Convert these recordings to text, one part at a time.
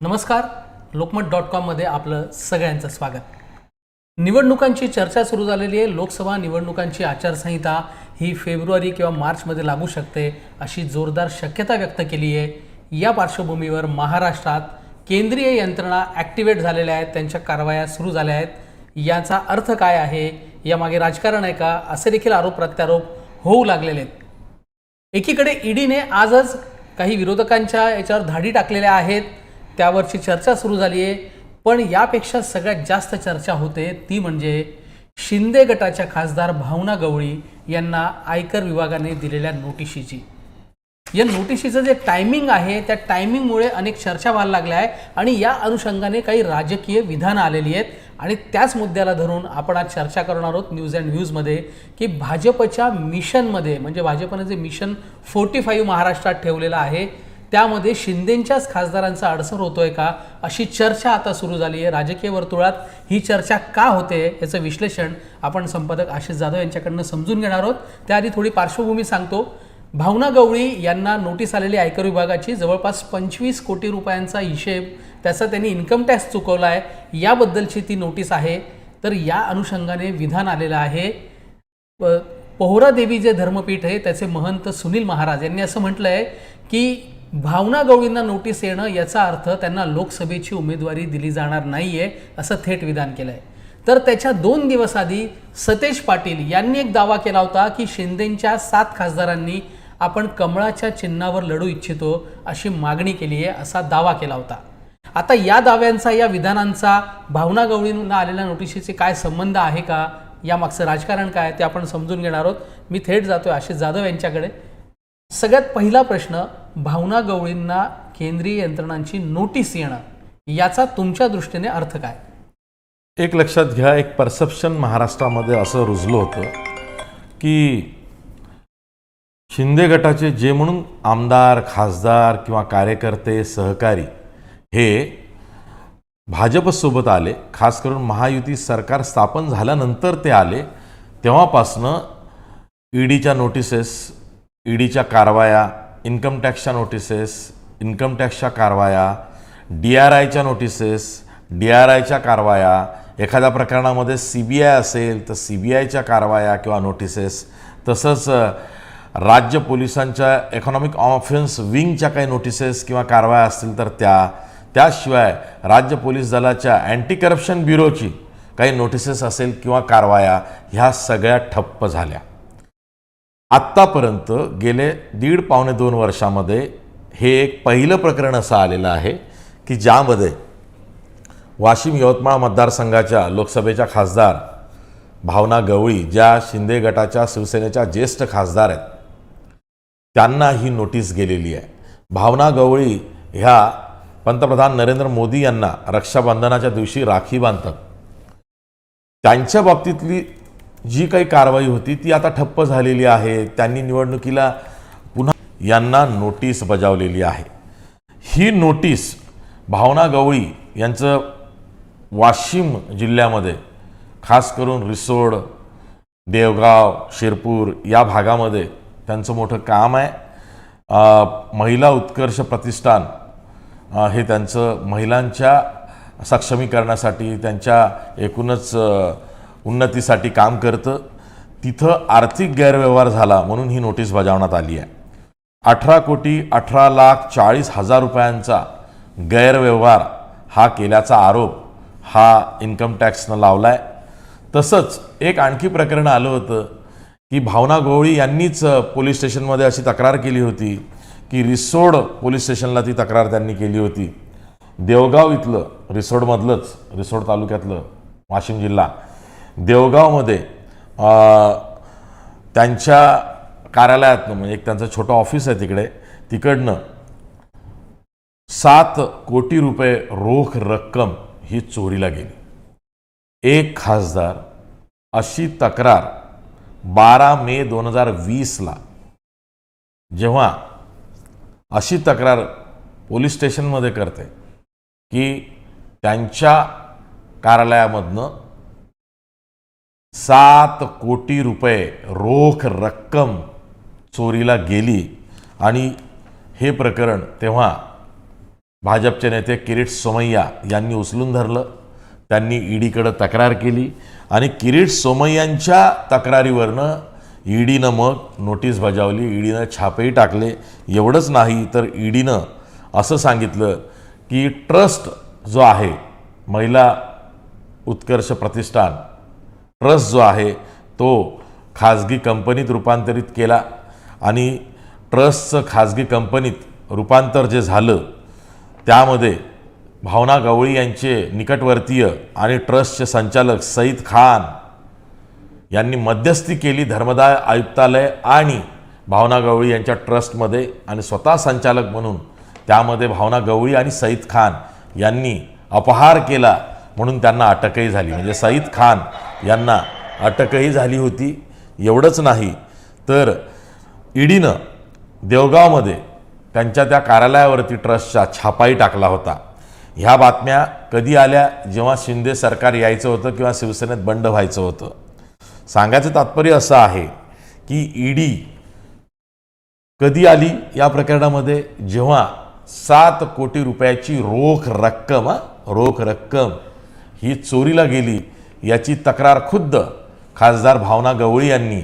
नमस्कार. लोकमत डॉट कॉममध्ये आपलं सगळ्यांचं स्वागत. निवडणुकांची चर्चा सुरू झालेली आहे. लोकसभा निवडणुकांची आचारसंहिता ही फेब्रुवारी किंवा मार्चमध्ये लागू शकते अशी जोरदार शक्यता व्यक्त केली आहे. या पार्श्वभूमीवर महाराष्ट्रात केंद्रीय यंत्रणा ॲक्टिवेट झालेल्या आहेत. त्यांच्या कारवाया सुरू झाल्या आहेत. याचा अर्थ काय आहे? यामागे राजकारण आहे का? असे देखील आरोप प्रत्यारोप होऊ लागलेले आहेत. एकीकडे ईडीने आजच काही विरोधकांच्या याच्यावर धाडी टाकलेल्या आहेत. त्यावरची चर्चा सुरू झाली आहे. पण यापेक्षा सगळ्यात जास्त चर्चा होते ती म्हणजे शिंदे गटाच्या खासदार भावना गवळी यांना आयकर विभागाने दिलेल्या नोटिशीची. या नोटिशीचं जे टायमिंग आहे त्या टायमिंगमुळे अनेक चर्चा व्हायला लागल्या आहे आणि या अनुषंगाने काही राजकीय विधानं आलेली आहेत. आणि त्याच मुद्द्याला धरून आपण आज चर्चा करणार आहोत न्यूज अँड व्ह्यूजमध्ये की भाजपच्या मिशनमध्ये म्हणजे भाजपनं जे मिशन फोर्टी फाईव्ह महाराष्ट्रात ठेवलेलं आहे त्यामध्ये शिंदेंच्याच खासदारांचा अडसर होतोय का अशी चर्चा आता सुरू झाली आहे. राजकीय वर्तुळात ही चर्चा का होते याचं विश्लेषण आपण संपादक आशिष जाधव यांच्याकडनं समजून घेणार आहोत. त्याआधी थोडी पार्श्वभूमी सांगतो. भावना गवळी यांना नोटीस आलेली आयकर विभागाची जवळपास पंचवीस कोटी रुपयांचा हिशेब त्याचा त्यांनी इन्कम टॅक्स चुकवला आहे. याबद्दलची ती नोटीस आहे. तर या अनुषंगाने विधान आलेलं आहे. प- पोहरादेवी जे धर्मपीठ आहे त्याचे महंत सुनील महाराज यांनी असं म्हटलं आहे की भावना गवळींना नोटीस येणं याचा अर्थ त्यांना लोकसभेची उमेदवारी दिली जाणार नाही आहे असं थेट विधान केलं आहे तर त्याच्या दोन दिवस आधी सतेज पाटील यांनी एक दावा केला होता की शिंदेंच्या सात खासदारांनी आपण कमळाच्या चिन्हावर लढू इच्छितो अशी मागणी केली आहे असा दावा केला होता. आता या दाव्यांचा या विधानांचा भावना गवळींना आलेल्या नोटिशीचे काय संबंध आहे का? यामागचं राजकारण काय ते आपण समजून घेणार आहोत. मी थेट जातोय आशिष जाधव यांच्याकडे. सगळ्यात पहिला प्रश्न भावना गवळींना केंद्रीय यंत्रणांची नोटीस येणं याचा तुमच्या दृष्टीने अर्थ काय? एक लक्षात घ्या एक परसेप्शन महाराष्ट्रामध्ये असं रुजलं होतं की शिंदे गटाचे जे म्हणून आमदार खासदार किंवा कार्यकर्ते सहकारी हे भाजपसोबत आले खास करून महायुती सरकार स्थापन झाल्यानंतर ते आले तेव्हापासनं ईडीच्या नोटिसेस ईडीच्या कारवाया इन्कम टॅक्सच्या नोटिसेस इन्कम टॅक्सच्या कारवाया डी आर आयच्या नोटिसेस डी आर आयच्या कारवाया एखाद्या प्रकरणामध्ये सी बी आय असेल तर सी बी आयच्या कारवाया किंवा नोटिसेस तसंच राज्य पोलिसांच्या इकॉनॉमिक ऑफेन्स विंगच्या काही नोटिसेस किंवा कारवाया असतील तर त्या त्याशिवाय राज्य पोलीस दलाच्या अँटी करप्शन ब्युरोची काही नोटिसेस असेल किंवा कारवाया ह्या सगळ्या ठप्प झाल्या. आत्तापर्यंत गेले दीड पावणे दोन वर्षामध्ये हे एक पहिलं प्रकरण असं आलेलं आहे की ज्यामध्ये वाशिम यवतमाळ मतदारसंघाच्या लोकसभेच्या खासदार भावना गवळी ज्या शिंदे गटाच्या शिवसेनेच्या ज्येष्ठ खासदार आहेत त्यांना ही नोटीस गेलेली आहे. भावना गवळी ह्या पंतप्रधान नरेंद्र मोदी यांना रक्षाबंधनाच्या दिवशी राखी बांधतात. त्यांच्या बाबतीतली जी काही कारवाई होती ती आता ठप्प झालेली आहे. त्यांनी निवडणुकीला पुन्हा यांना नोटीस बजावलेली आहे. ही नोटीस भावना गवळी यांचं वाशिम जिल्ह्यामध्ये खास करून रिसोड देवगाव शिरपूर या भागामध्ये त्यांचं मोठं काम आहे. महिला उत्कर्ष प्रतिष्ठान हे त्यांचं महिलांच्या सक्षमीकरणासाठी त्यांच्या एकूणच उन्नतीसाठी काम करतं. तिथं आर्थिक गैरव्यवहार झाला म्हणून ही नोटीस बजावण्यात आली आहे. अठरा कोटी अठरा लाख चाळीस हजार रुपयांचा गैरव्यवहार हा केल्याचा आरोप हा इन्कम टॅक्सनं लावला आहे तसंच एक आणखी प्रकरण आलं होतं की भावना गवळी यांनीच पोलीस स्टेशनमध्ये अशी तक्रार केली होती की रिसोड पोलीस स्टेशनला ती तक्रार त्यांनी केली होती. देवगाव इथलं रिसोडमधलंच रिसोड तालुक्यातलं वाशिम जिल्हा. देवगावमध्ये त्यांच्या कार्यालयातनं म्हणजे एक त्यांचं छोटं ऑफिस आहे तिकडे तिकडनं सात कोटी रुपये रोख रक्कम ही चोरीला गेली. एक खासदार अशी तक्रार बारा मे दोन हजार वीसला. जेव्हा अशी तक्रार पोलीस स्टेशनमध्ये करते की त्यांच्या कार्यालयामधनं सात कोटी रुपये रोख रक्कम चोरीला गेली. आणि हे प्रकरण तेव्हा भाजपचे नेते किरीट सोमय्या यांनी उचलून धरलं. त्यांनी ईडीकडं तक्रार केली. आणि किरीट सोमय्यांच्या तक्रारीवरनं ईडीनं मग नोटीस बजावली. ईडीनं छापेही टाकले. एवढंच नाही तर ईडीनं असं सांगितलं की ट्रस्ट जो आहे महिला उत्कर्ष प्रतिष्ठान ट्रस्ट जो आहे तो खाजगी कंपनीत रूपांतरित केला आणि ट्रस्टचं खाजगी कंपनीत रूपांतर जे झालं त्यामध्ये भावना गवळी यांचे निकटवर्तीय आणि ट्रस्टचे संचालक सईद खान यांनी मध्यस्थी केली धर्मदाय आयुक्तालय आणि भावना गवळी यांच्या ट्रस्टमध्ये आणि स्वतः संचालक म्हणून त्यामध्ये भावना गवळी आणि सईद खान यांनी अपहार केला. म्हणून त्यांना अटकही झाली. म्हणजे सईद खान यांना अटकही झाली होती. एवढंच नाही. तर ईडीनं देवगावमध्ये त्यांच्या त्या कार्यालयावरती ट्रस्टचा छापाही टाकला होता. ह्या बातम्या कधी आल्या? जेव्हा शिंदे सरकार यायचं होतं किंवा शिवसेनेत बंड व्हायचं होतं. सांगायचं तात्पर्य असं आहे की ईडी कधी आली या प्रकरणामध्ये? जेव्हा सात कोटी रुपयाची रोख रक्कम रोख रक्कम ही चोरीला गेली याची तक्रार खुद्द खासदार भावना गवळी यांनी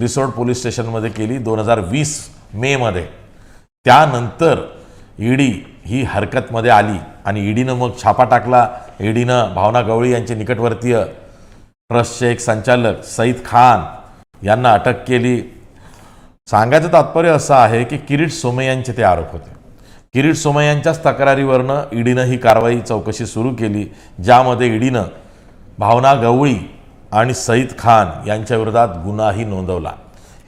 रिसोर्ट पोलीस स्टेशनमध्ये केली दोन हजार वीस मेमध्ये त्यानंतर ईडी ही हरकतमध्ये आली आणि ईडीनं मग छापा टाकला. ईडीनं भावना गवळी यांचे निकटवर्तीय ट्रस्टचे एक संचालक सईद खान यांना अटक केली. सांगायचं तात्पर्य असं आहे की किरीट सोमय्यांचे ते आरोप होते. किरीट सोमय्यांच्याच तक्रारीवरनं ईडीनं ही कारवाई चौकशी सुरू केली ज्यामध्ये ईडीनं भावना गवळी आणि सईद खान यांच्या विरोधात गुन्हाही नोंदवला.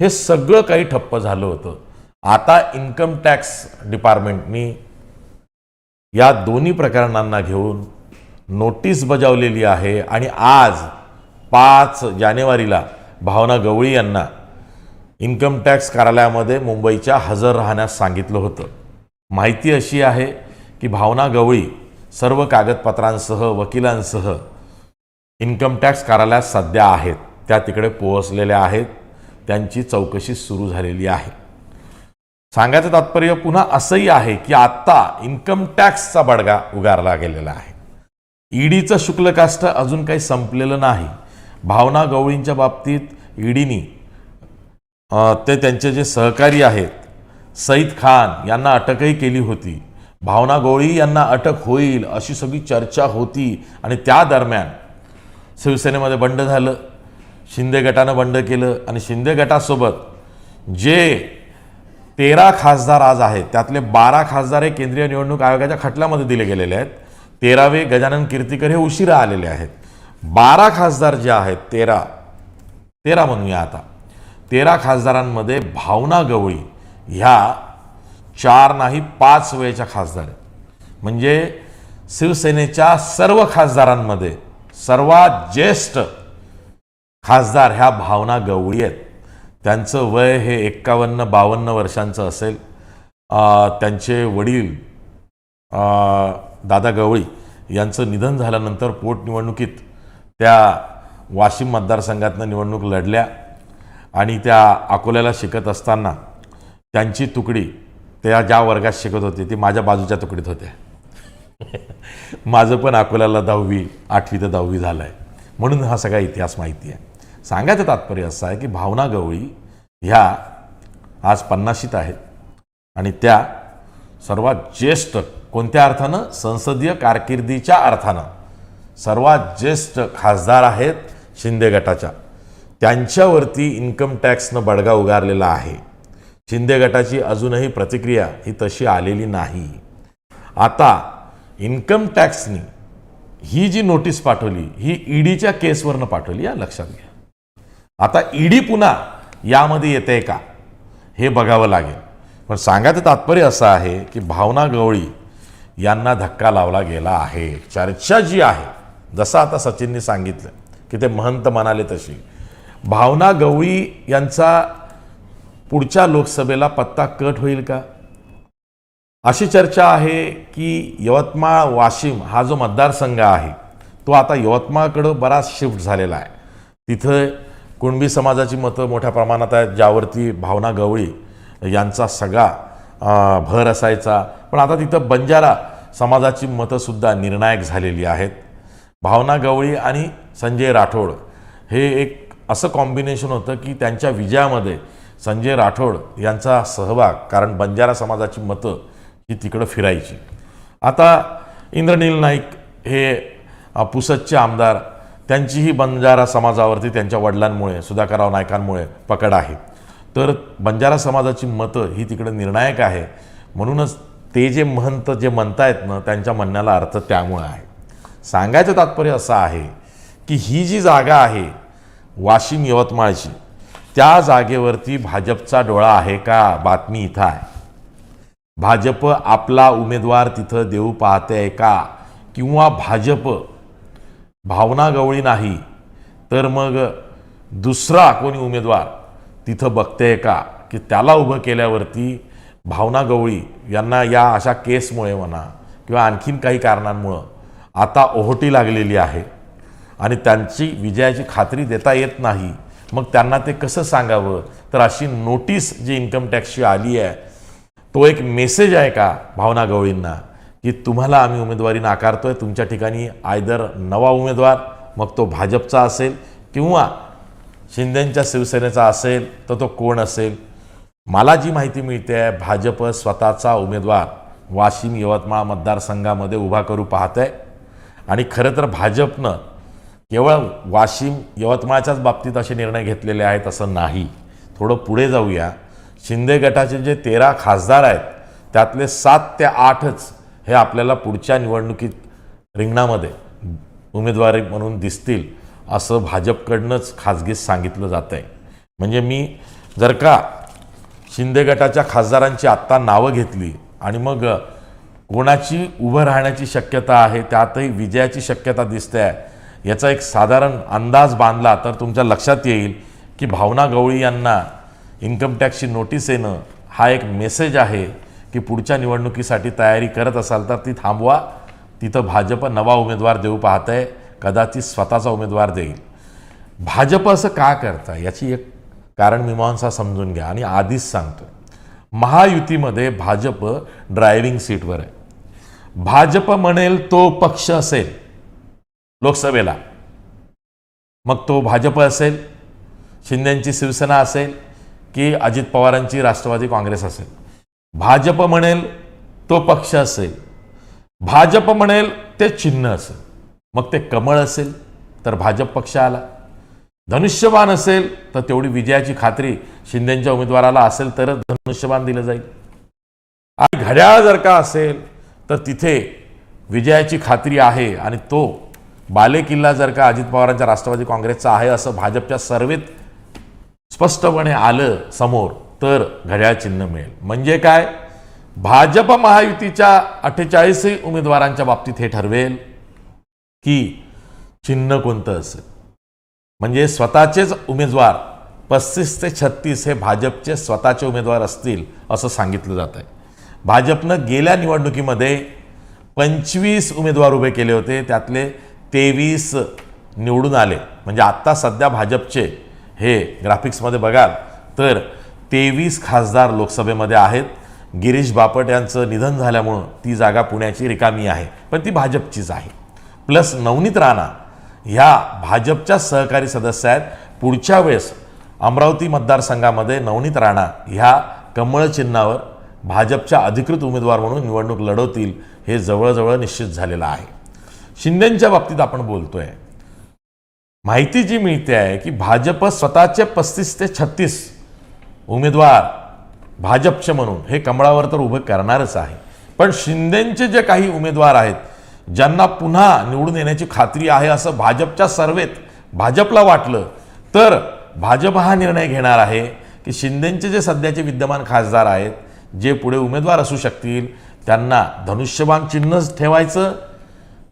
हे सगळं काही ठप्प झालं होतं. आता इन्कम टॅक्स डिपार्टमेंटनी या दोन्ही प्रकरणांना घेऊन नोटीस बजावलेली आहे आणि आज पाच जानेवारीला भावना गवळी यांना इन्कम टॅक्स कार्यालयामध्ये मुंबईच्या हजर राहण्यास सांगितलं होतं. माहिती अशी आहे की भावना गवळी सर्व कागदपत्रांसह वकिलांसह इन्कम टॅक्स कार्यालयात सध्या आहेत. त्या तिकडे पोहोचलेल्या आहेत. त्यांची चौकशी सुरू झालेली आहे. सांगायचं तात्पर्य पुन्हा असंही आहे की आत्ता इन्कम टॅक्सचा बडगा उगारला गेलेला आहे. ईडीचं शुक्लकाष्ट अजून काही संपलेलं नाही. भावना गवळींच्या बाबतीत ईडीनी ते त्यांचे जे सहकारी आहेत सईद खान यांना अटकही केली होती. भावना गवळी यांना अटक होईल अशी सगळी चर्चा होती आणि त्या दरम्यान शिवसेनेमध्ये बंड झालं शिंदे गटानं बंड केलं आणि शिंदे गटासोबत जे तेरा खासदार आज आहेत त्यातले बारा खासदार हे केंद्रीय निवडणूक आयोगाच्या खटल्यामध्ये दिले गेलेले आहेत. तेरावे गजानन कीर्तीकर हे उशिरा आलेले आहेत. बारा खासदार जे आहेत तेरा तेरा म्हणूया आता. तेरा खासदारांमध्ये भावना गवळी ह्या चार नाही पाच वेळेच्या खासदार आहेत. म्हणजे शिवसेनेच्या सर्व खासदारांमध्ये सर्वात ज्येष्ठ खासदार ह्या भावना गवळी आहेत. त्यांचं वय हे एक्कावन्न बावन्न वर्षांचं असेल. त्यांचे वडील दादा गवळी यांचं निधन झाल्यानंतर पोटनिवडणुकीत त्या वाशिम मतदारसंघातनं निवडणूक लढल्या आणि त्या अकोल्याला शिकत असताना त्यांची तुकडी त्या ज्या वर्गात शिकत होती ती माझ्या बाजूच्या तुकडीत होत्या माझं पण अकोल्याला दहावी आठवी ते दहावी झालं आहे म्हणून हा सगळा इतिहास माहिती आहे. सांगायचं तात्पर्य असं आहे की भावना गवळी ह्या आज पन्नाशीत आहेत. आणि त्या सर्वात ज्येष्ठ कोणत्या अर्थानं? संसदीय कारकिर्दीच्या अर्थानं. सर्वात ज्येष्ठ खासदार आहेत शिंदे गटाच्या. त्यांच्यावरती इन्कम टॅक्सनं बडगा उगारलेला आहे. शिंदे गटाची अजूनही प्रतिक्रिया ही तशी आलेली नाही. आता इन्कम टॅक्सनी ही जी नोटीस पाठवली ही ईडीच्या केसवरनं पाठवली या लक्षात घ्या. आता ईडी पुन्हा यामध्ये येते का? हे बघावं लागेल. पण सांगायचं तात्पर्य असं आहे की भावना गवळी यांना धक्का लावला गेला आहे. चर्चा जी आहे जसं आता सचिननी सांगितलं की ते महंत म्हणाले तशी. भावना गवळी यांचा पुढच्या लोकसभेला पत्ता कट होईल का? अशी चर्चा आहे की यवतमाळ वाशिम हा जो मतदारसंघ आहे तो आता यवतमाळकडं बराच शिफ्ट झालेला आहे. तिथं कुणबी समाजाची मतं मोठ्या प्रमाणात आहेत ज्यावरती भावना गवळी यांचा सगळा भर असायचा. पण आता तिथं बंजारा समाजाची मतंसुद्धा निर्णायक झालेली आहेत. भावना गवळी आणि संजय राठोड हे एक असं कॉम्बिनेशन होतं की त्यांच्या विजयामध्ये संजय राठोड यांचा सहभाग कारण बंजारा समाजाची मतं ही तिकडं फिरायची. आता इंद्रनील नाईक हे पुसदचे आमदार त्यांचीही बंजारा समाजावरती त्यांच्या वडिलांमुळे सुधाकरराव नायकांमुळे पकड आहे. तर बंजारा समाजाची मतं ही तिकडं निर्णायक आहे. म्हणूनच ते जे महंत जे म्हणतायत ना त्यांच्या म्हणण्याला अर्थ त्यामुळं आहे. सांगायचं तात्पर्य असं आहे की ही जी जागा आहे वाशिम यवतमाळची त्या जागेवरती भाजपचा डोळा आहे का? बातमी इथं आहे. भाजप आपला उमेदवार तिथं देऊ पाहते आहे का? किंवा भाजप भावना गवळी नाही तर मग दुसरा कोणी उमेदवार तिथं बघते आहे का? की त्याला उभं केल्यावरती भावना गवळी यांना या अशा केसमुळे म्हणा किंवा आणखीन काही कारणांमुळं आता ओहोटी लागलेली आहे आणि त्यांची विजयाची खात्री देता येत नाही. मग त्यांना ते कसं सांगावं? तर अशी नोटीस जी इन्कम टॅक्सची आली आहे तो एक मेसेज आहे का भावना गवळींना? की तुम्हाला आम्ही उमेदवारी नाकारतोय तुमच्या ठिकाणी आयदर नवा उमेदवार मग तो भाजपचा असेल किंवा शिंदेंच्या शिवसेनेचा असेल तर तो कोण असेल? मला जी माहिती मिळते आहे भाजप स्वतःचा उमेदवार वाशिम यवतमाळ मतदारसंघामध्ये उभा करू पाहत आहे आणि खरं तर भाजपनं केवळ वाशिम यवतमाळच्याच बाबतीत असे निर्णय घेतलेले आहेत असं नाही. थोडं पुढे जाऊया. शिंदे गटाचे जे तेरा खासदार आहेत त्यातले सात ते आठच हे आपल्याला पुढच्या निवडणुकीत रिंगणामध्ये उमेदवारी म्हणून दिसतील असं भाजपकडनंच खाजगीत सांगितलं जात आहे म्हणजे मी जर का शिंदे गटाच्या खासदारांची आत्ता नावं घेतली आणि मग कोणाची उभं राहण्याची शक्यता आहे त्यातही विजयाची शक्यता दिसते आहे याचा एक साधारण अंदाज बांधला तर तुमच्या लक्षात येईल की भावना गवळी यांना इन्कम टॅक्सची नोटीस येणं हा एक मेसेज आहे की पुढच्या निवडणुकीसाठी तयारी करत असाल तर ती थांबवा. तिथं भाजप नवा उमेदवार देऊ पाहत आहे कदाचित स्वतःचा उमेदवार देईल. भाजप असं का करतं याची एक कारण मीमांसा समजून घ्या आणि आधीच सांगतो महायुतीमध्ये भाजप ड्रायव्हिंग सीटवर आहे. भाजप म्हणेल तो पक्ष असेल. लोकसभेला. मग तो भाजप असेल शिंदेंची शिवसेना असेल की अजित पवारांची राष्ट्रवादी काँग्रेस असेल. भाजप म्हणेल तो पक्ष असेल. भाजप म्हणेल ते चिन्ह असेल. मग ते कमळ असेल तर भाजप पक्ष आला. धनुष्यबाण असेल तर तेवढी विजयाची खात्री शिंदेच्या उमेदवाराला असेल तरच धनुष्यबाण दिलं जाईल. आणि घड्याळ जर का असेल तर तिथे विजयाची खात्री आहे आणि तो बालेकिल्ला जर का अजित पवारांच्या राष्ट्रवादी काँग्रेसचा आहे असं भाजपच्या सर्वेत स्पष्टपणे आलं समोर तर घड्याळ चिन्ह मिळेल. म्हणजे काय? भाजप महायुतीच्या अठ्ठेचाळीसही उमेदवारांच्या बाबतीत हे ठरवेल की चिन्ह कोणतं असेल. म्हणजे स्वतःचेच उमेदवार पस्तीस ते छत्तीस हे भाजपचे स्वतःचे उमेदवार असतील असं सांगितलं जात आहे भाजपनं गेल्या निवडणुकीमध्ये पंचवीस उमेदवार उभे केले होते त्यातले तेवीस निवडून आले. म्हणजे आत्ता सध्या भाजपचे हे ग्राफिक्समध्ये बघाल तर तेवीस खासदार लोकसभेमध्ये आहेत. गिरीश बापट यांचं निधन झाल्यामुळं ती जागा पुण्याची रिकामी आहे. पण ती भाजपचीच आहे. प्लस नवनीत राणा ह्या भाजपच्या सहकारी सदस्य आहेत. पुढच्या वेळेस अमरावती मतदारसंघामध्ये नवनीत राणा ह्या कमळ चिन्हावर भाजपच्या अधिकृत उमेदवार म्हणून निवडणूक लढवतील हे जवळजवळ निश्चित झालेलं आहे. शिंदेंच्या बाबतीत आपण बोलतोय. माहिती जी मिळते आहे की भाजप स्वतःचे पस्तीस ते छत्तीस उमेदवार भाजपचे म्हणून हे कमळावर तर उभं करणारच आहे. पण शिंदेंचे जे काही उमेदवार आहेत ज्यांना पुन्हा निवडून येण्याची खात्री आहे असं भाजपच्या सर्वेत भाजपला वाटलं तर भाजप हा निर्णय घेणार आहे की शिंदेंचे जे सध्याचे विद्यमान खासदार आहेत जे पुढे उमेदवार असू शकतील त्यांना धनुष्यबाण चिन्हच ठेवायचं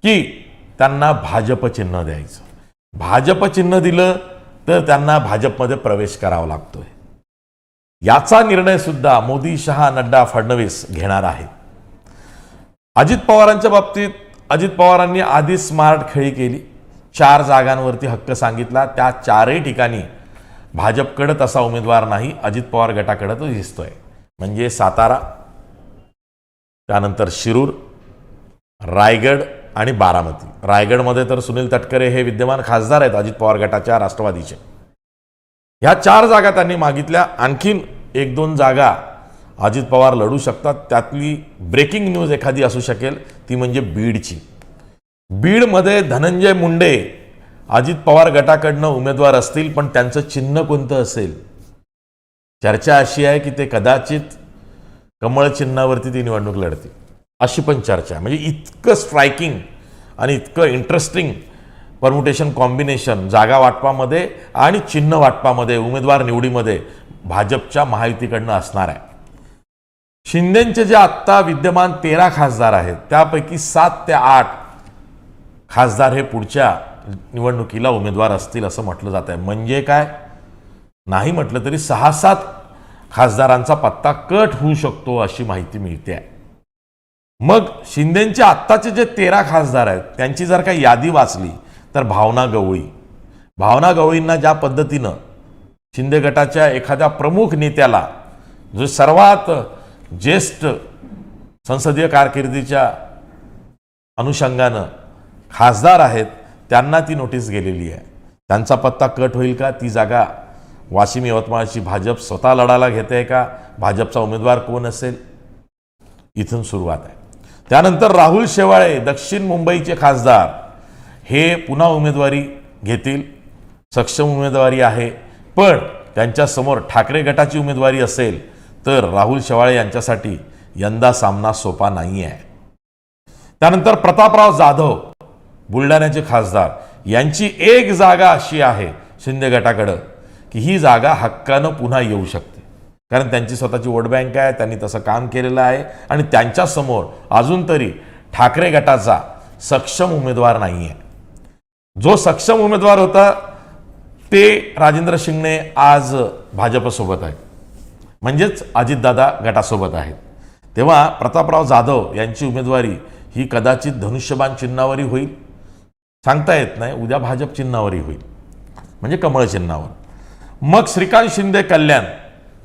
की त्यांना भाजप चिन्ह द्यायचं. भाजप चिन्ह दिलं तर त्यांना भाजपमध्ये प्रवेश करावा लागतोय. याचा निर्णय सुद्धा मोदी शहा नड्डा फडणवीस घेणार आहेत. अजित पवारांच्या बाबतीत अजित पवारांनी आधी स्मार्ट खेळी केली. चार जागांवरती हक्क सांगितला. त्या चारही ठिकाणी भाजपकडे तसा उमेदवार नाही. अजित पवार गटाकडे तो दिसतोय. म्हणजे सातारा त्यानंतर शिरूर रायगड आणि बारामती. रायगडमध्ये तर सुनील तटकरे हे विद्यमान खासदार आहेत अजित पवार गटाच्या राष्ट्रवादीचे. ह्या चार जागा त्यांनी मागितल्या. आणखीन एक दोन जागा अजित पवार लढू शकतात. त्यातली ब्रेकिंग न्यूज एखादी असू शकेल ती म्हणजे बीडची. बीडमध्ये धनंजय मुंडे अजित पवार गटाकडनं उमेदवार असतील पण त्यांचं चिन्ह कोणतं असेल? चर्चा अशी आहे की ते कदाचित कमळ चिन्हावरती ती निवडणूक लढतील. अशी पण चर्चा आहे. म्हणजे इतकं स्ट्रायकिंग आणि इतकं इंटरेस्टिंग परमुटेशन कॉम्बिनेशन जागा वाटपामध्ये आणि चिन्ह वाटपामध्ये उमेदवार निवडीमध्ये भाजपच्या महायुतीकडनं असणार आहे. शिंदेचे जे आत्ता विद्यमान तेरा खासदार आहेत त्यापैकी सात ते आठ खासदार हे पुढच्या निवडणुकीला उमेदवार असतील असं म्हटलं जात आहे. म्हणजे काय? नाही म्हटलं तरी सहा सात खासदारांचा पत्ता कट होऊ शकतो अशी माहिती मिळते आहे. मग शिंदेचे आत्ताचे जे तेरा खासदार आहेत त्यांची जर काही यादी वाचली तर भावना गवळी. भावना गवळींना ज्या पद्धतीनं शिंदे गटाच्या एखाद्या प्रमुख नेत्याला जो सर्वात ज्येष्ठ संसदीय कारकिर्दीच्या अनुषंगानं खासदार आहेत त्यांना ती नोटीस गेलेली आहे. त्यांचा पत्ता कट होईल का? ती जागा वाशिम यवतमाळची भाजप स्वतः लढायला घेते का? भाजपचा उमेदवार कोण असेल? इथून सुरुवात आहे. त्यानंतर राहुल शेवाळे दक्षिण मुंबईचे खासदार हे पुन्हा उमेदवारी घेतील. सक्षम उमेदवारी आहे. पण त्यांच्यासमोर ठाकरे गटाची उमेदवारी असेल तर राहुल शेवाळे यांच्यासाठी यंदा सामना सोपा नाही आहे त्यानंतर प्रतापराव जाधव बुलढाण्याचे खासदार यांची एक जागा अशी आहे शिंदे गटाकडं की ही जागा हक्कानं पुन्हा येऊ शकते. कारण त्यांची स्वतःची वोट बँक आहे त्यांनी तसं काम केलेलं आहे. आणि त्यांच्यासमोर अजून तरी ठाकरे गटाचा सक्षम उमेदवार नाही आहे जो सक्षम उमेदवार होता ते राजेंद्र शिंगणे आज भाजपसोबत आहे म्हणजेच अजितदादा गटासोबत आहेत. तेव्हा प्रतापराव जाधव यांची उमेदवारी ही कदाचित धनुष्यबाण चिन्हावरी होईल. सांगता येत नाही उद्या भाजप चिन्हावरी होईल. म्हणजे कमळ चिन्हावर. मग श्रीकांत शिंदे कल्याण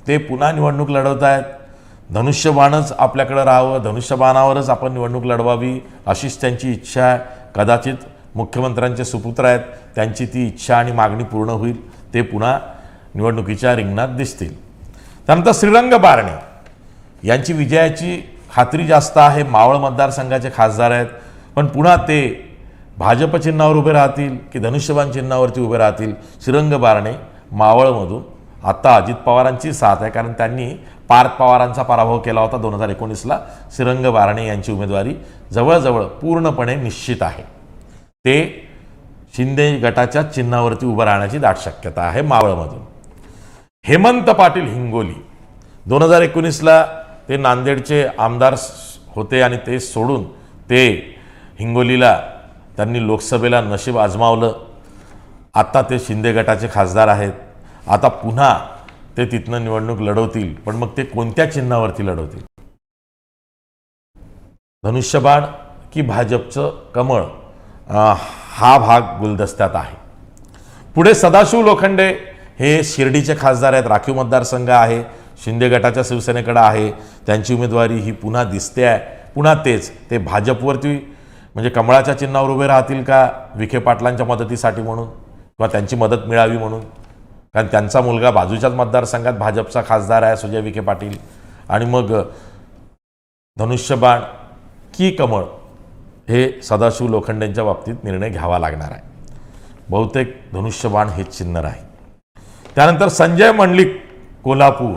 ते पुन्हा निवडणूक लढवत आहेत धनुष्यबाणच आपल्याकडं राहावं धनुष्यबाणावरच आपण निवडणूक लढवावी अशीच त्यांची इच्छा आहे. कदाचित मुख्यमंत्र्यांचे सुपुत्र आहेत त्यांची ती इच्छा आणि मागणी पूर्ण होईल ते पुन्हा निवडणुकीच्या रिंगणात दिसतील. त्यानंतर श्रीरंग बारणे. यांची विजयाची खात्री जास्त आहे मावळ मतदारसंघाचे खासदार आहेत पण पुन्हा ते भाजप चिन्हावर उभे राहतील की धनुष्यबाण चिन्हावरती उभे राहतील? श्रीरंग बारणे मावळमधून आत्ता अजित पवारांची साथ आहे कारण त्यांनी पार्थ पवारांचा पराभव केला होता दोन हजार एकोणीसला. सिरंग बारणे यांची उमेदवारी जवळजवळ पूर्णपणे निश्चित आहे. ते शिंदे गटाच्या चिन्हावरती उभं राहण्याची दाट शक्यता आहे मावळमधून. हेमंत पाटील हिंगोली. दोन हजार एकोणीसला ते नांदेडचे आमदार होते आणि ते सोडून ते हिंगोलीला त्यांनी लोकसभेला नशीब आजमावलं. आत्ता ते शिंदे गटाचे खासदार आहेत. आता पुन्हा ते तिथनं निवडणूक लढवतील पण मग ते कोणत्या चिन्हावरती लढवतील? धनुष्यबाण की भाजपचं कमळ हा भाग गुलदस्त्यात आहे. पुढे सदाशिव लोखंडे हे शिर्डीचे खासदार आहेत राखीव मतदारसंघ आहे शिंदे गटाच्या शिवसेनेकडं आहे त्यांची उमेदवारी ही पुन्हा दिसते आहे पुन्हा तेच ते भाजपवरती म्हणजे कमळाच्या चिन्हावर उभे राहतील का विखे पाटलांच्या मदतीसाठी म्हणून किंवा त्यांची मदत मिळावी म्हणून? कारण त्यांचा मुलगा बाजूच्याच मतदारसंघात भाजपचा खासदार आहे सुजय विखे पाटील. आणि मग धनुष्यबाण की कमळ हे सदाशिव लोखंडेंच्या बाबतीत निर्णय घ्यावा लागणार आहे. बहुतेक धनुष्यबाण हे चिन्ह राहील. त्यानंतर संजय मंडलिक कोल्हापूर.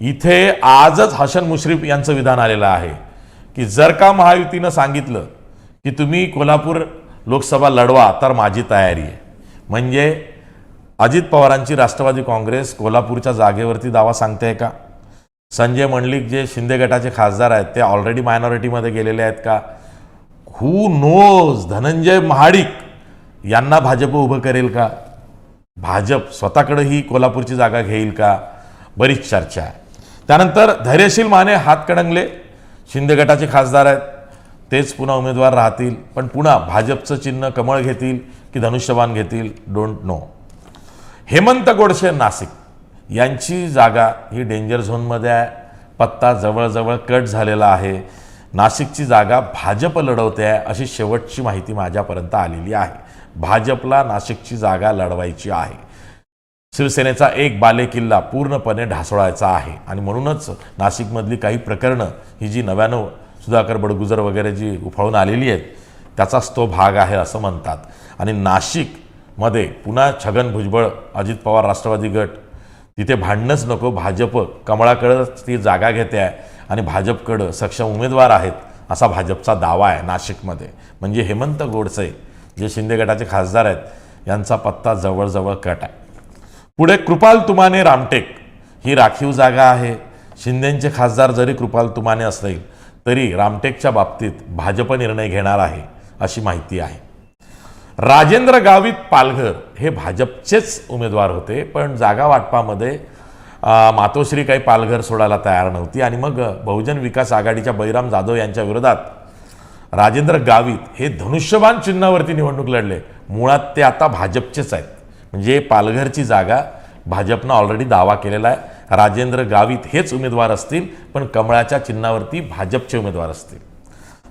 इथे आजच हसन मुश्रीफ यांचं विधान आलेलं आहे की जर का महायुतीनं सांगितलं की तुम्ही कोल्हापूर लोकसभा लढवा तर माझी तयारी आहे. म्हणजे अजित पवारांची राष्ट्रवादी काँग्रेस कोल्हापूरच्या जागेवरती दावा सांगते का? संजय मंडलिक जे शिंदे गटाचे खासदार आहेत ते ऑलरेडी मायनॉरिटीमध्ये गेलेले आहेत का? हू नोज धनंजय महाडिक यांना भाजप उभं करेल का? भाजप स्वतःकडे ही कोल्हापूरची जागा घेईल का? बरीच चर्चा आहे. त्यानंतर धैर्यशील माने हातकडंगले शिंदे गटाचे खासदार आहेत. तेच पुन्हा उमेदवार राहतील. पण पुन्हा भाजपचं चिन्ह कमळ घेतील की धनुष्यबाण घेतील? Don't know Hemant Godse Nashik. यांची जागा ही डेंजर झोनमध्ये आहे. पत्ता जवळजवळ कट झालेला आहे. नाशिकची जागा भाजप लढवते आहे अशी शेवटची माहिती माझ्यापर्यंत आलेली आहे. भाजपला नाशिकची जागा लढवायची आहे. शिवसेनेचा एक बालेकिल्ला पूर्णपणे ढासळायचा आहे. आणि म्हणूनच नाशिकमधली काही प्रकरणं ही जी नव्यानं सुधाकर बडगुजर वगैरे जी उफाळून आलेली आहेत त्याचाच तो भाग आहे असं म्हणतात. आणि नाशिक मध्ये पुन्हा छगन भुजबळ अजित पवार राष्ट्रवादी गट. तिथे भांडणंच नको भाजप कमळाकडं ती जागा घेते आहे आणि भाजपकडं सक्षम उमेदवार आहेत असा भाजपचा दावा आहे नाशिकमध्ये. म्हणजे हेमंत गोडसे जे शिंदे गटाचे खासदार आहेत यांचा पत्ता जवळजवळ कट आहे. पुढे कृपाल तुमाने रामटेक. ही राखीव जागा आहे. शिंदेचे खासदार जरी कृपाल तुमाने असतील तरी रामटेकच्या बाबतीत भाजप निर्णय घेणार आहे अशी माहिती आहे. राजेंद्र गावित पालघर हे भाजपचेच उमेदवार होते पण जागा वाटपामध्ये मातोश्री काही पालघर सोडायला तयार नव्हती. आणि मग बहुजन विकास आघाडीच्या बळीराम जाधव यांच्या विरोधात राजेंद्र गावित हे धनुष्यबाण चिन्हावरती निवडणूक लढले. मुळात ते आता भाजपचेच आहेत. म्हणजे पालघरची जागा भाजपनं ऑलरेडी दावा केलेला आहे. राजेंद्र गावित हेच उमेदवार असतील पण कमळाच्या चिन्हावरती भाजपचे उमेदवार असतील.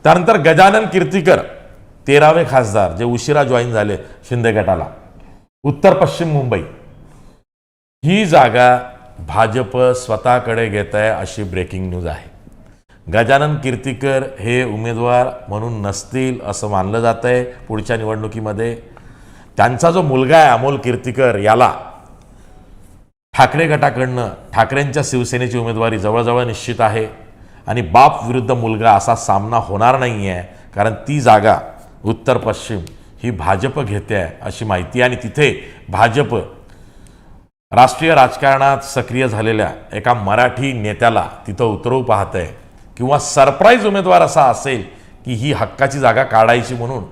त्यानंतर गजानन कीर्तीकर तेरावे खासदार जे उशिरा जॉईन झाले शिंदे गटाला. उत्तर पश्चिम मुंबई. ही जागा भाजप स्वतःकडे घेत आहे अशी ब्रेकिंग न्यूज आहे. गजानन कीर्तिकर हे उमेदवार म्हणून नसतील असं मानलं जात आहे पुढच्या निवडणुकीमध्ये. त्यांचा जो मुलगा आहे अमोल कीर्तिकर याला ठाकरे गटाकडनं ठाकरेंच्या शिवसेनेची उमेदवारी जवळजवळ निश्चित आहे. आणि बाप विरुद्ध मुलगा असा सामना होणार नाही आहे कारण ती जागा उत्तर पश्चिम ही भाजप घेते आहे अशी माहिती आहे. आणि तिथे भाजप राष्ट्रीय राजकारणात सक्रिय झालेल्या एका मराठी नेत्याला तिथं उतरवू पाहत आहे. किंवा सरप्राईज उमेदवार असा असेल की ही हक्काची जागा काढायची म्हणून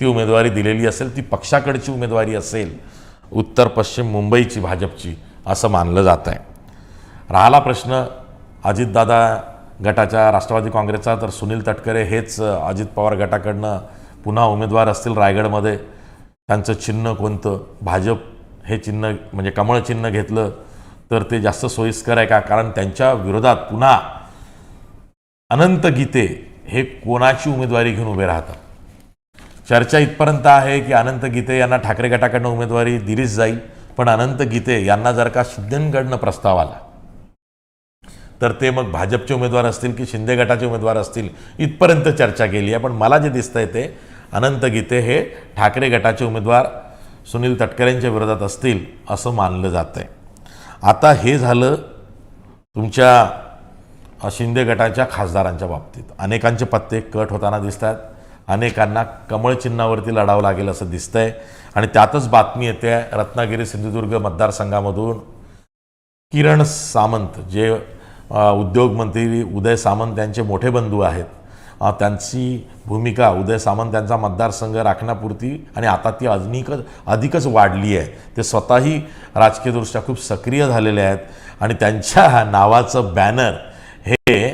ती उमेदवारी दिलेली असेल ती पक्षाकडची उमेदवारी असेल उत्तर पश्चिम मुंबईची भाजपची असं मानलं जात आहे. राहिला प्रश्न अजितदादा गटाच्या राष्ट्रवादी काँग्रेसचा तर सुनील तटकरे हेच अजित पवार गटाकडनं पुन्हा उमेदवार असतील रायगडमध्ये त्यांचं चिन्ह कोणतं? भाजप हे चिन्ह म्हणजे कमळ चिन्ह घेतलं तर ते जास्त सोयीस्कर आहे का? कारण त्यांच्या विरोधात पुन्हा अनंत गीते हे कोणाची उमेदवारी घेऊन उभे राहतात? चर्चा इथपर्यंत आहे की अनंत गीते यांना ठाकरे गटाकडनं उमेदवारी दिलीच जाईल पण अनंत गीते यांना जर का शिंदेकडनं प्रस्ताव आला तर ते मग भाजपचे उमेदवार असतील की शिंदे गटाचे उमेदवार असतील? इथपर्यंत चर्चा केली आहे. पण मला जे दिसतंय ते अनंत गीते हे ठाकरे गटाचे उमेदवार सुनील तटकरेंच्या विरोधात असतील असं मानलं जातं आहे आता हे झालं तुमच्या शिंदे गटाच्या खासदारांच्या बाबतीत. अनेकांचे पत्ते कट होताना दिसत आहेत अनेकांना कमळ चिन्हावरती लढावं लागेल असं दिसतंय. आणि त्यातच बातमी येते आहे रत्नागिरी सिंधुदुर्ग मतदारसंघामधून किरण सामंत जे उद्योगमंत्री उदय सामंत यांचे मोठे बंधू आहेत. त्यांची भूमिका उदय सामंत त्यांचा मतदारसंघ राखण्यापुरती आणि आता ती अधिकच अधिकच वाढली आहे. ते स्वतःही राजकीयदृष्ट्या खूप सक्रिय झालेले आहेत आणि त्यांच्या नावाचं बॅनर हे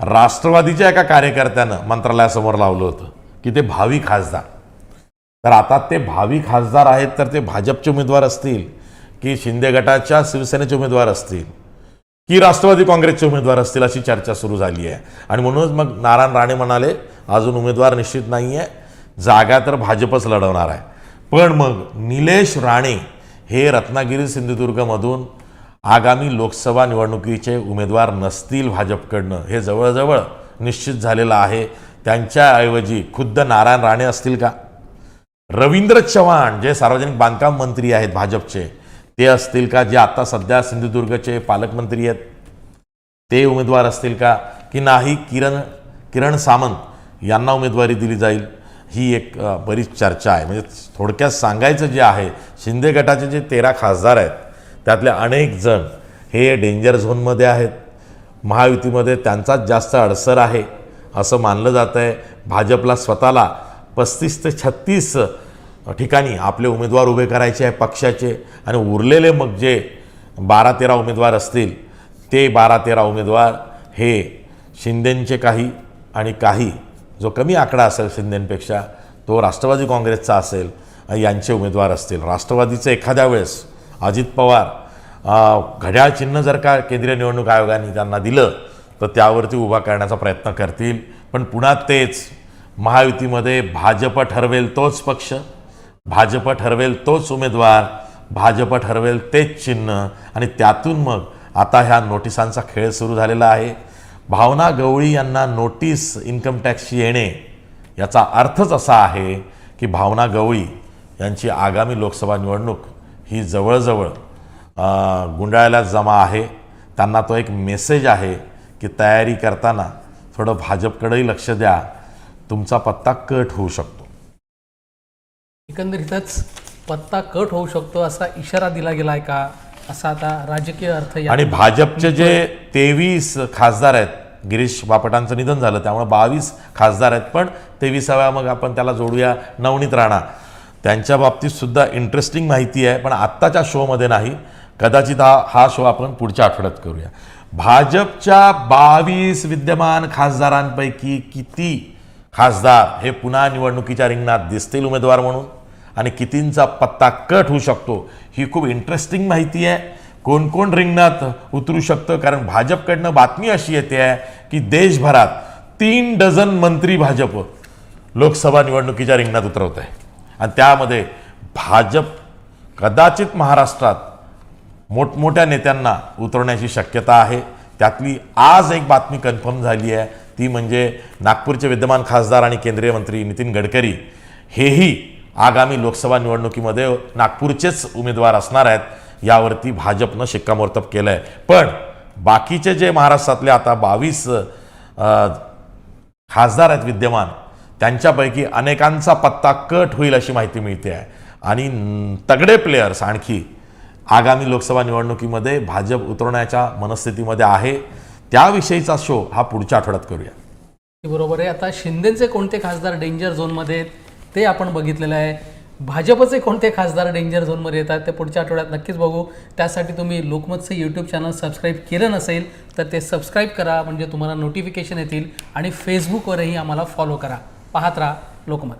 राष्ट्रवादीच्या एका कार्यकर्त्यानं मंत्रालयासमोर लावलं होतं की ते भावी खासदार. तर आता ते भावी खासदार आहेत तर ते भाजपचे उमेदवार असतील की शिंदे गटाच्या शिवसेनेचे उमेदवार असतील. की राष्ट्रवादी काँग्रेसचे उमेदवार असतील अशी चर्चा सुरू झाली आहे. आणि म्हणूनच मग नारायण राणे म्हणाले अजून उमेदवार निश्चित नाही आहे जागा तर भाजपच लढवणार आहे. पण मग निलेश राणे हे रत्नागिरी सिंधुदुर्गमधून आगामी लोकसभा निवडणुकीचे उमेदवार नसतील भाजपकडनं. हे जवळजवळ निश्चित झालेलं आहे. त्यांच्याऐवजी खुद्द नारायण राणे असतील का? रवींद्र चव्हाण जे सार्वजनिक बांधकाम मंत्री आहेत भाजपचे ते असतील का जे आता सध्या सिंधुदुर्गचे पालकमंत्री आहेत? ते उमेदवार असतील का? की नाही? किरण किरण सामंत यांना उमेदवारी दिली जाईल? ही एक बरीच चर्चा आहे. म्हणजे थोडक्यात सांगायचं जे आहे शिंदे गटाचे जे तेरा खासदार आहेत त्यातले अनेक जण हे डेंजर झोनमध्ये आहेत. महायुतीमध्ये त्यांचाच जास्त अडसर आहे असं मानलं जातं आहे भाजपला स्वतःला पस्तीस ते छत्तीस ठिकाणी आपले उमेदवार उभे करायचे आहे पक्षाचे आणि उरलेले मग जे बारा तेरा उमेदवार असतील ते बारा तेरा उमेदवार हे शिंदेंचे काही आणि काही जो कमी आकडा असेल शिंदेंपेक्षा तो राष्ट्रवादी काँग्रेसचा असेल यांचे उमेदवार असतील. राष्ट्रवादीचे एखाद्या वेळेस अजित पवार घड्याळ चिन्ह जर का केंद्रीय निवडणूक आयोगाने त्यांना दिलं तर त्यावरती उभा करण्याचा प्रयत्न करतील. पण पुन्हा तेच महायुतीमध्ये भाजप ठरवेल तोच पक्ष. भाजप ठरवेल तोच उमेदवार भाजप ठरवेल तेच चिन्ह आणि त्यातून मग आता ह्या नोटिसांचा खेळ सुरू झालेला आहे. भावना गवळी यांना नोटीस इन्कम टॅक्सची येणे याचा अर्थच असा आहे की भावना गवळी यांची आगामी लोकसभा निवडणूक ही जवळजवळ गुंडाळ्याला जमा आहे. त्यांना तो एक मेसेज आहे की तयारी करताना थोडं भाजपकडेही लक्ष द्या. तुमचा पत्ता कट होऊ शकतो. एकंदरीतच पत्ता कट होऊ शकतो असा इशारा दिला गेला आहे का? असा आता राजकीय अर्थ आणि भाजपचे जे तेवीस खासदार आहेत गिरीश बापटांचं निधन झालं त्यामुळे बावीस खासदार आहेत पण तेविसाव्या मग आपण त्याला जोडूया नवनीत राणा. त्यांच्या बाबतीत सुद्धा इंटरेस्टिंग माहिती आहे पण आत्ताच्या शोमध्ये नाही. कदाचित हा हा शो आपण पुढच्या आठवड्यात करूया. भाजपच्या बावीस विद्यमान खासदारांपैकी किती खासदार हे पुन्हा निवडणुकीच्या रिंगणात दिसतील उमेदवार म्हणून? आणि कितींचा पत्ता कट होऊ शकतो ही खूप इंटरेस्टिंग माहिती आहे. कोण कोण रिंगणात उतरू शकतं? कारण भाजपकडनं बातमी अशी येते आहे की देशभरात तीन डझन मंत्री भाजप लोकसभा निवडणुकीच्या रिंगणात उतरवत आहे. आणि त्यामध्ये भाजप कदाचित महाराष्ट्रात मोठमोठ्या नेत्यांना उतरवण्याची शक्यता आहे. त्यातली आज एक बातमी कन्फर्म झाली आहे. ती म्हणजे नागपूरचे विद्यमान खासदार आणि केंद्रीय मंत्री नितीन गडकरी. हेही आगामी लोकसभा निवडणुकीमध्ये नागपूरचेच उमेदवार असणार आहेत यावरती भाजपनं शिक्कामोर्तब केलं आहे पण बाकीचे जे महाराष्ट्रातले आता बावीस खासदार आहेत विद्यमान त्यांच्यापैकी अनेकांचा पत्ता कट होईल अशी माहिती मिळते आहे. आणि तगडे प्लेयर्स आणखी आगामी लोकसभा निवडणुकीमध्ये भाजप उतरवण्याच्या मनस्थितीमध्ये आहे त्याविषयीचा शो हा पुढच्या आठवड्यात करूया. बरोबर आहे. आता शिंदेचे कोणते खासदार डेंजर झोनमध्ये आहेत? ते आपण बघितलेलं आहे. भाजपचे कोणते खासदार डेंजर झोनमध्ये येतात ते पुढच्या आठवड्यात नक्कीच बघू. त्यासाठी तुम्ही लोकमतचं यूट्यूब चॅनल सबस्क्राईब केलं नसेल तर ते सबस्क्राईब करा म्हणजे तुम्हाला नोटिफिकेशन येतील. आणि फेसबुकवरही आम्हाला फॉलो करा. पाहत राहा लोकमत.